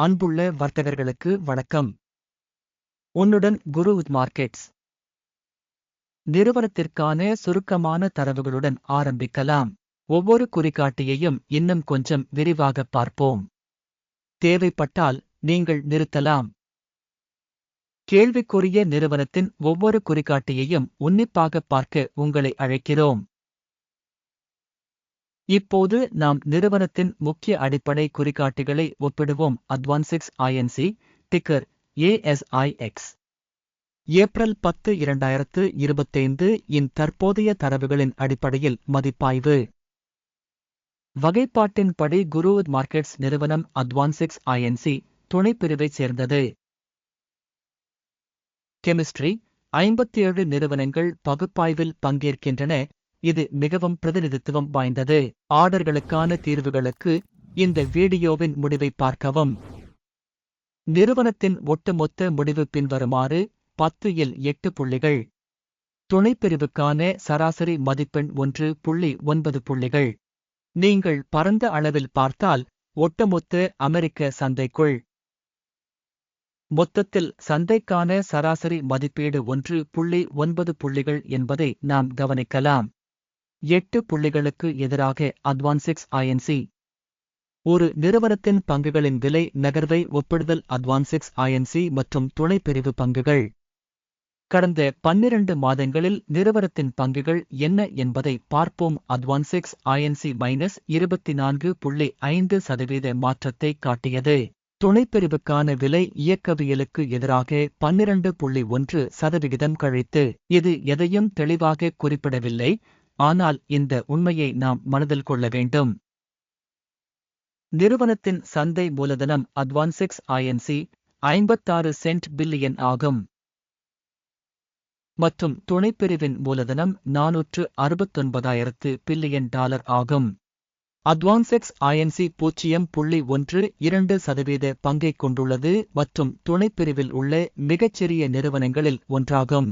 அன்புள்ள வர்த்தகர்களுக்கு வணக்கம். உன்னுடன் குரு மார்க்கெட்ஸ். நிறுவனத்திற்கான சுருக்கமான தரவுகளுடன் ஆரம்பிக்கலாம். ஒவ்வொரு குறிகாட்டியையும் இன்னும் கொஞ்சம் விரிவாக பார்ப்போம். தேவைப்பட்டால் நீங்கள் நிறுத்தலாம். கேள்விக்குரிய நிறுவனத்தின் ஒவ்வொரு குறிகாட்டியையும் உன்னிப்பாக பார்க்க உங்களை அழைக்கிறோம். இப்போது நாம் நிறுவனத்தின் முக்கிய அடிப்படை குறிகாட்டிகளை ஒப்பிடுவோம். AdvanSix I N C ticker A S I X April பத்து இரண்டாயிரத்து இருபத்தைந்து இன் தற்போதைய தரவுகளின் அடிப்படையில் மதிப்பாய்வு. வகைப்பாட்டின்படி குரு மார்க்கெட்ஸ் நிறுவனம் அட்வான்சிக்ஸ் ஐஎன்சி துணைப்பிரிவைச் சேர்ந்தது. கெமிஸ்ட்ரி ஐம்பத்தி ஏழு நிறுவனங்கள் பகுப்பாய்வில் பங்கேற்கின்றன. இது மிகவும் பிரதிநிதித்துவம் வாய்ந்தது. ஆர்டர்களுக்கான தீர்வுகளுக்கு இந்த வீடியோவின் முடிவை பார்க்கவும். நிறுவனத்தின் ஒட்டுமொத்த முடிவு பின்வருமாறு பத்து இல் எட்டு புள்ளிகள். துணைப்பிரிவுக்கான சராசரி மதிப்பெண் ஒன்று புள்ளி ஒன்பது புள்ளிகள். நீங்கள் பரந்த அளவில் பார்த்தால் ஒட்டுமொத்த அமெரிக்க சந்தைக்குள். மொத்தத்தில் சந்தைக்கான சராசரி மதிப்பீடு ஒன்று புள்ளி ஒன்பது புள்ளிகள் என்பதை நாம் கவனிக்கலாம். எட்டு புள்ளிகளுக்கு எதிராக அட்வான்சிக்ஸ் ஐஎன்சி ஒரு நிறுவனத்தின் பங்குகளின் விலை நகர்வை ஒப்பிடுதல் அட்வான்சிக்ஸ் ஐஎன்சி மற்றும் துணைப்பிரிவு பங்குகள். கடந்த பன்னிரண்டு மாதங்களில் நிறுவனத்தின் பங்குகள் என்ன என்பதை பார்ப்போம். அட்வான்சிக்ஸ் ஐஎன்சி மைனஸ் இருபத்தி நான்கு புள்ளி ஐந்து சதவீத மாற்றத்தை காட்டியது. துணைப்பிரிவுக்கான விலை இயக்கவியலுக்கு எதிராக பன்னிரண்டு புள்ளி ஒன்று சதவிகிதம் கழித்து இது எதையும் தெளிவாக குறிப்பிடவில்லை. ஆனால் இந்த உண்மையை நாம் மனதில் கொள்ள வேண்டும். நிறுவனத்தின் சந்தை மூலதனம் அட்வான்சிக்ஸ் ஐஎன்சி ஐம்பத்தாறு சென்ட் பில்லியன் ஆகும். மற்றும் துணைப்பிரிவின் மூலதனம் நாநூற்று அறுபத்தொன்பதாயிரத்து பில்லியன் டாலர் ஆகும். அட்வான்செக்ஸ் ஐஎன்சி பூஜ்ஜியம் புள்ளி ஒன்று இரண்டு சதவீத பங்கைக் கொண்டுள்ளது மற்றும் துணைப்பிரிவில் உள்ள மிகச்சிறிய நிறுவனங்களில் ஒன்றாகும்.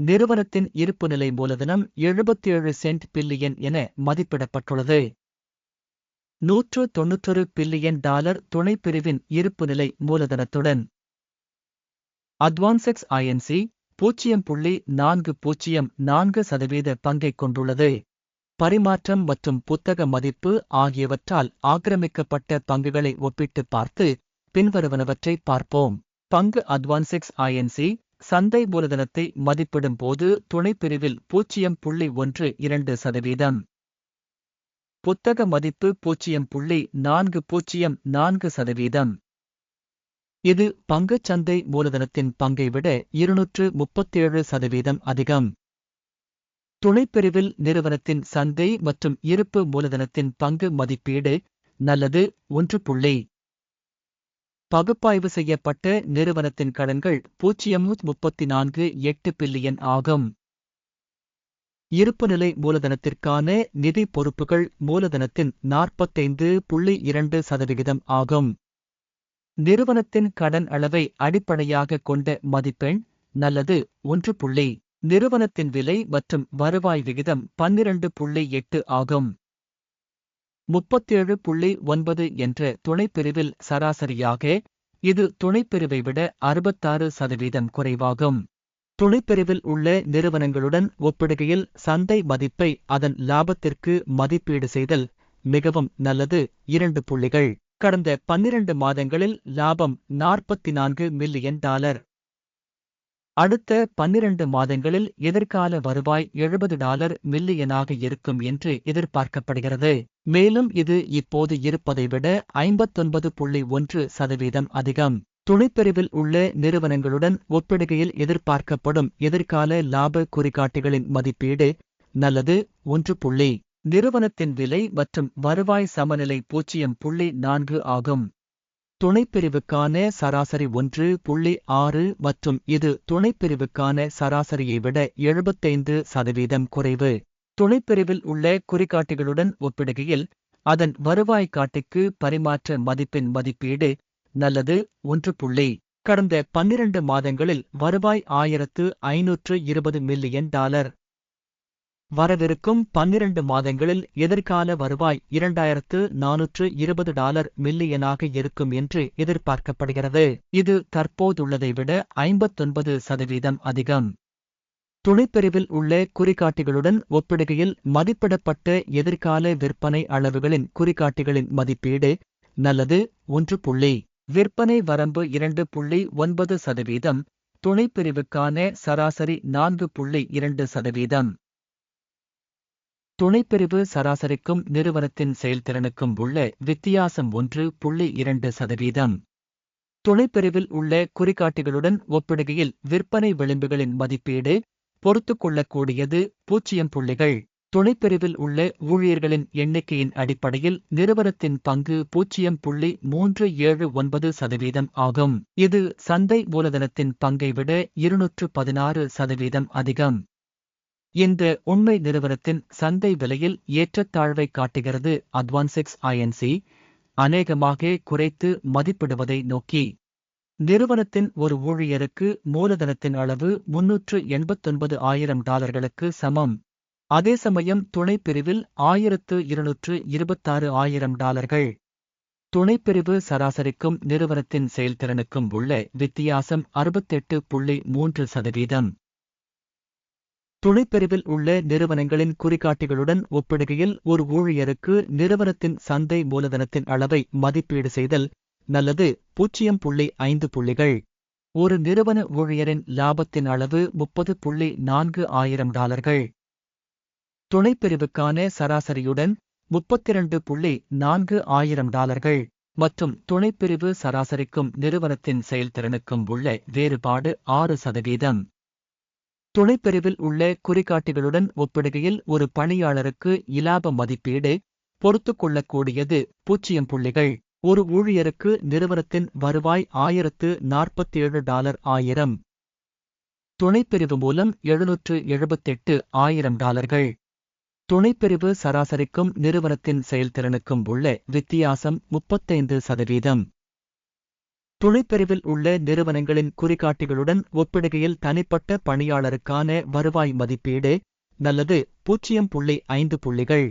நிறுவனத்தின் இருப்பு நிலை மூலதனம் எழுபத்தேழு சென்ட் பில்லியன் என மதிப்பிடப்பட்டுள்ளது. நூற்று தொன்னூற்றொரு பில்லியன் டாலர் துணைப்பிரிவின் இருப்புநிலை மூலதனத்துடன். அட்வான்செக்ஸ் ஐஎன்சி பூஜ்ஜியம் புள்ளி நான்கு பூஜ்ஜியம் நான்கு சதவீத பங்கைக் கொண்டுள்ளது. பரிமாற்றம் மற்றும் புத்தக மதிப்பு ஆகியவற்றால் ஆக்கிரமிக்கப்பட்ட பங்குகளை ஒப்பிட்டு பார்த்து பின்வருவனவற்றை பார்ப்போம். பங்கு அட்வான்செக்ஸ் ஐஎன்சி சந்தை மூலதனத்தை மதிப்பிடும் போது துணைப்பிரிவில் பூஜ்ஜியம் புள்ளி ஒன்று இரண்டு சதவீதம். புத்தக மதிப்பு பூஜ்ஜியம் புள்ளி நான்கு பூஜ்ஜியம் நான்கு சதவீதம். இது பங்குச் சந்தை மூலதனத்தின் பங்கை விட இருநூற்று முப்பத்தேழு சதவீதம் அதிகம். துணைப்பிரிவில் நிறுவனத்தின் சந்தை மற்றும் இருப்பு மூலதனத்தின் பங்கு மதிப்பீடு நல்லது ஒன்று புள்ளி பகுப்பாய்வு செய்யப்பட்ட நிறுவனத்தின் கடன்கள் பூஜ்ஜியம் முப்பத்தி நான்கு எட்டு பில்லியன் ஆகும். இருப்புநிலை மூலதனத்திற்கான நிதி பொறுப்புகள் மூலதனத்தின் நாற்பத்தைந்து புள்ளி இரண்டு சதவிகிதம் ஆகும். நிறுவனத்தின் கடன் அளவை அடிப்படையாக கொண்ட மதிப்பெண் நல்லது ஒன்று புள்ளி. நிறுவனத்தின் விலை மற்றும் வருவாய் விகிதம் பன்னிரண்டு புள்ளி எட்டு ஆகும். முப்பத்தேழு புள்ளி ஒன்பது என்ற துணைப்பிரிவில் சராசரியாக இது துணைப்பிரிவை விட அறுபத்தாறு சதவீதம் குறைவாகும். துணைப்பிரிவில் உள்ள நிறுவனங்களுடன் ஒப்பிடுகையில் சந்தை மதிப்பை அதன் லாபத்திற்கு மதிப்பீடு செய்தல் மிகவும் நல்லது. இரண்டு புள்ளிகள். கடந்த பன்னிரண்டு மாதங்களில் லாபம் நாற்பத்தி நான்கு மில்லியன் டாலர். அடுத்த பன்னிரண்டு மாதங்களில் எதிர்கால வருவாய் எழுபது டாலர் மில்லியனாக இருக்கும் என்று எதிர்பார்க்கப்படுகிறது. மேலும் இது இப்போது இருப்பதை விட ஐம்பத்தொன்பது புள்ளி ஒன்று சதவீதம் அதிகம். துணைப்பிரிவில் உள்ள நிறுவனங்களுடன் ஒப்பிடுகையில் எதிர்பார்க்கப்படும் எதிர்கால லாப குறிகாட்டிகளின் மதிப்பீடு நல்லது ஒன்று புள்ளி. நிறுவனத்தின் விலை மற்றும் வருவாய் சமநிலை பூஜ்ஜியம் புள்ளி நான்கு ஆகும். துணைப்பிரிவுக்கான சராசரி ஒன்று புள்ளி ஆறு மற்றும் இது துணைப்பிரிவுக்கான சராசரியை விட எழுபத்தைந்து சதவீதம் குறைவு. துணைப்பிரிவில் உள்ள குறிகாட்டிகளுடன் ஒப்பிடுகையில் அதன் வருவாய் காட்டிக்கு பரிமாற்ற மதிப்பின் மதிப்பீடு நல்லது ஒன்று புள்ளி. கடந்த பன்னிரண்டு மாதங்களில் வருவாய் ஆயிரத்து ஐநூற்று இருபது மில்லியன் டாலர். வரவிருக்கும் பன்னிரண்டு மாதங்களில் எதிர்கால வருவாய் இரண்டாயிரத்து நானூற்று இருபது டாலர் மில்லியனாக இருக்கும் என்று எதிர்பார்க்கப்படுகிறது. இது தற்போதுள்ளதை விட ஐம்பத்தொன்பது சதவீதம் அதிகம். துணைப்பிரிவில் உள்ள குறிகாட்டிகளுடன் ஒப்பிடுகையில் மதிப்பிடப்பட்ட எதிர்கால விற்பனை அளவுகளின் குறிகாட்டிகளின் மதிப்பீடு நல்லது ஒன்று புள்ளி. விற்பனை வரம்பு இரண்டு புள்ளி ஒன்பது சதவீதம். துணைப்பிரிவுக்கான சராசரி நான்கு புள்ளி இரண்டு சதவீதம். துணைப்பிரிவு சராசரிக்கும் நிறுவனத்தின் செயல்திறனுக்கும் உள்ள வித்தியாசம் ஒன்று புள்ளி இரண்டு சதவீதம். துணைப்பிரிவில் உள்ள குறிகாட்டிகளுடன் ஒப்பிடுகையில் விற்பனை விளிம்புகளின் மதிப்பீடு பொறுத்துக் கொள்ளக்கூடியது பூஜ்ஜியம் புள்ளிகள். துணைப்பிரிவில் உள்ள ஊழியர்களின் எண்ணிக்கையின் அடிப்படையில் நிறுவனத்தின் பங்கு பூஜ்ஜியம் புள்ளி மூன்று ஏழு ஒன்பது சதவீதம் ஆகும். இது சந்தை மூலதனத்தின் பங்கை விட இருநூற்று பதினாறு சதவீதம் அதிகம். இந்த உண்மை நிறுவனத்தின் சந்தை விலையில் ஏற்றத்தாழ்வை காட்டுகிறது அட்வான்செக்ஸ் ஐஎன்சி. அநேகமாக குறைத்து மதிப்பிடுவதை நோக்கி. நிறுவனத்தின் ஒரு ஊழியருக்கு மூலதனத்தின் அளவு முன்னூற்று எண்பத்தொன்பது ஆயிரம் டாலர்களுக்கு சமம். அதே சமயம் துணைப்பிரிவில் ஆயிரத்து இருநூற்று இருபத்தாறு ஆயிரம் டாலர்கள். துணைப்பிரிவு சராசரிக்கும் நிறுவனத்தின் செயல்திறனுக்கும் உள்ள வித்தியாசம் அறுபத்தெட்டு புள்ளி மூன்று சதவீதம். துணைப்பிரிவில் உள்ள நிறுவனங்களின் குறிகாட்டிகளுடன் ஒப்பிடுகையில் ஒரு ஊழியருக்கு நிறுவனத்தின் சந்தை மூலதனத்தின் அளவை மதிப்பீடு செய்தல் நல்லது. பூஜ்ஜியம் புள்ளி ஐந்து புள்ளிகள். ஒரு நிறுவன ஊழியரின் லாபத்தின் அளவு முப்பது புள்ளி நான்கு ஆயிரம் டாலர்கள். துணைப்பிரிவுக்கான சராசரியுடன் முப்பத்திரண்டு புள்ளி நான்கு ஆயிரம் டாலர்கள். மற்றும் துணைப்பிரிவு சராசரிக்கும் நிறுவனத்தின் செயல்திறனுக்கும் உள்ள வேறுபாடு ஆறு சதவீதம். துணைப்பிரிவில் உள்ள குறிகாட்டிகளுடன் ஒப்பிடுகையில் ஒரு பணியாளருக்கு இலாப மதிப்பீடு பொறுத்து கொள்ளக்கூடியது பூஜ்ஜியம் புள்ளிகள். ஒரு ஊழியருக்கு நிறுவனத்தின் வருவாய் ஆயிரத்து நாற்பத்தேழு டாலர் ஆயிரம். துணைப்பிரிவு மூலம் எழுநூற்று எழுபத்தெட்டு ஆயிரம் டாலர்கள். துணைப்பிரிவு சராசரிக்கும் நிறுவனத்தின் செயல்திறனுக்கும் உள்ள வித்தியாசம் முப்பத்தைந்து சதவீதம். துணைப்பிரிவில் உள்ள நிறுவனங்களின் குறிகாட்டிகளுடன் ஒப்பிடுகையில் தனிப்பட்ட பணியாளருக்கான வருவாய் மதிப்பீடு நல்லது பூஜ்ஜியம் புள்ளி ஐந்து புள்ளிகள்.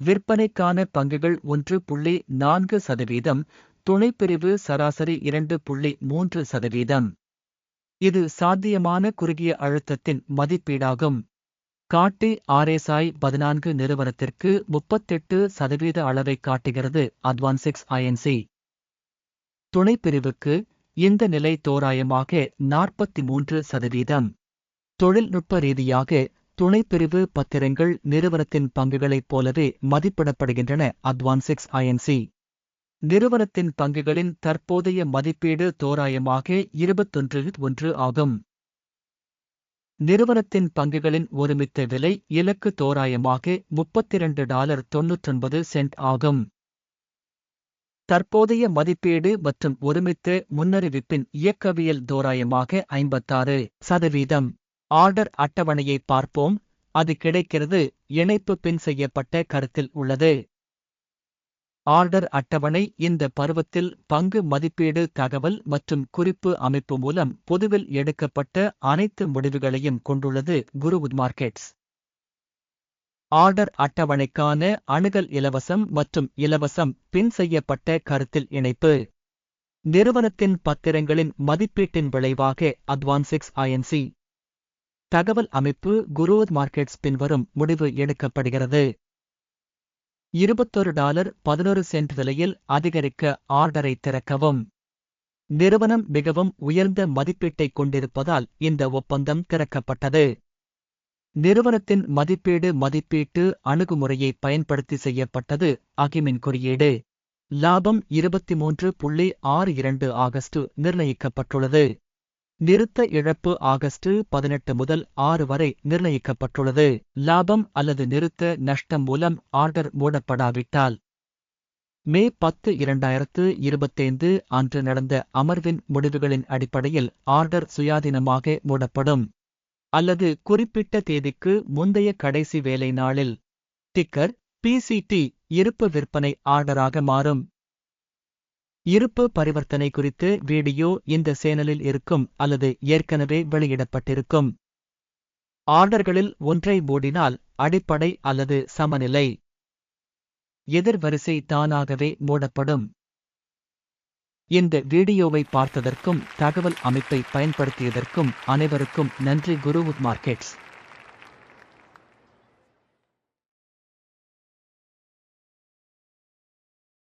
விற்பனைக்கான பங்குகள் ஒன்று புள்ளி நான்கு சதவீதம் துணைப்பிரிவு சராசரி இரண்டு புள்ளி மூன்று சதவீதம். இது சாத்தியமான குறுகிய அழுத்தத்தின் மதிப்பீடாகும். காட்டி ஆர்எஸ்ஐ பதினான்கு நிறுவனத்திற்கு முப்பத்தெட்டு சதவீத அளவை காட்டுகிறது அட்வான்சிக்ஸ் ஐஎன்சி துணைப்பிரிவுக்கு இந்த நிலை தோராயமாக நாற்பத்தி மூன்று சதவீதம். தொழில்நுட்ப ரீதியாக துணைப்பிரிவு பத்திரங்கள் நிறுவனத்தின் பங்குகளைப் போலவே மதிப்பிடப்படுகின்றன அட்வான்சிக்ஸ் ஐஎன்சி நிறுவனத்தின் பங்குகளின் தற்போதைய மதிப்பீடு தோராயமாக இருபத்தொன்று ஒன்று ஆகும். நிறுவனத்தின் பங்குகளின் ஒருமித்த விலை இலக்கு தோராயமாக முப்பத்திரண்டு டாலர் தொன்னூற்றொன்பது சென்ட் ஆகும். தற்போதைய மதிப்பீடு மற்றும் ஒருமித்த முன்னறிவிப்பின் இயக்கவியல் தோராயமாக ஐம்பத்தாறு சதவீதம். ஆர்டர் அட்டவணையை பார்ப்போம். அது கிடைக்கிறது. இணைப்பு பின் செய்யப்பட்ட கருத்தில் உள்ளது. ஆர்டர் அட்டவணை இந்த பருவத்தில் பங்கு மதிப்பீடு தகவல் மற்றும் குறிப்பு அமைப்பு மூலம் பொதுவில் எடுக்கப்பட்ட அனைத்து முடிவுகளையும் கொண்டுள்ளது குருவுட் மார்க்கெட்ஸ். ஆர்டர் அட்டவணைக்கான அணுகல் இலவசம் மற்றும் இலவசம் பின் செய்யப்பட்ட கருத்தில் இணைப்பு. நிறுவனத்தின் பத்திரங்களின் மதிப்பீட்டின் விளைவாக அட்வான்சிக்ஸ் ஐஎன்சி தகவல் அமைப்பு குரோத் மார்க்கெட்ஸ் பின்வரும் முடிவு எடுக்கப்படுகிறது. இருபத்தொரு டாலர் பதினொரு சென்ட் விலையில் அதிகரிக்க ஆர்டரை திறக்கவும். நிறுவனம் மிகவும் உயர்ந்த மதிப்பீட்டைக் கொண்டிருப்பதால் இந்த ஒப்பந்தம் திறக்கப்பட்டது. நிறுவனத்தின் மதிப்பீடு மதிப்பீட்டு அணுகுமுறையை பயன்படுத்தி செய்யப்பட்டது அகிமின் குறியீடு. லாபம் இருபத்தி மூன்று புள்ளி ஆறு இரண்டு ஆகஸ்ட் நிர்ணயிக்கப்பட்டுள்ளது. நிறுத்த இழப்பு ஆகஸ்ட் பதினெட்டு முதல் ஆறு வரை நிர்ணயிக்கப்பட்டுள்ளது. லாபம் அல்லது நிறுத்த நஷ்டம் மூலம் ஆர்டர் மூடப்படாவிட்டால் மே பத்து இரண்டாயிரத்து இருபத்தைந்து அன்று நடந்த அமர்வின் முடிவுகளின் அடிப்படையில் ஆர்டர் சுயாதீனமாக மூடப்படும். அல்லது குறிப்பிட்ட தேதிக்கு முந்தைய கடைசி வேலை நாளில். டிக்கர் பிசிடி இருப்பு விற்பனை ஆர்டராக மாறும். இருப்பு பரிவர்த்தனை குறித்து வீடியோ இந்த சேனலில் இருக்கும் அல்லது ஏற்கனவே வெளியிடப்பட்டிருக்கும். ஆர்டர்களில் ஒன்றை மூடினால் அடிப்படை அல்லது சமநிலை. எதிர்வரிசை தானாகவே மூடப்படும். இந்த வீடியோவை பார்த்ததற்கும் தகவல் அமைப்பை பயன்படுத்தியதற்கும் அனைவருக்கும் நன்றி குருவுட் மார்க்கெட்ஸ்.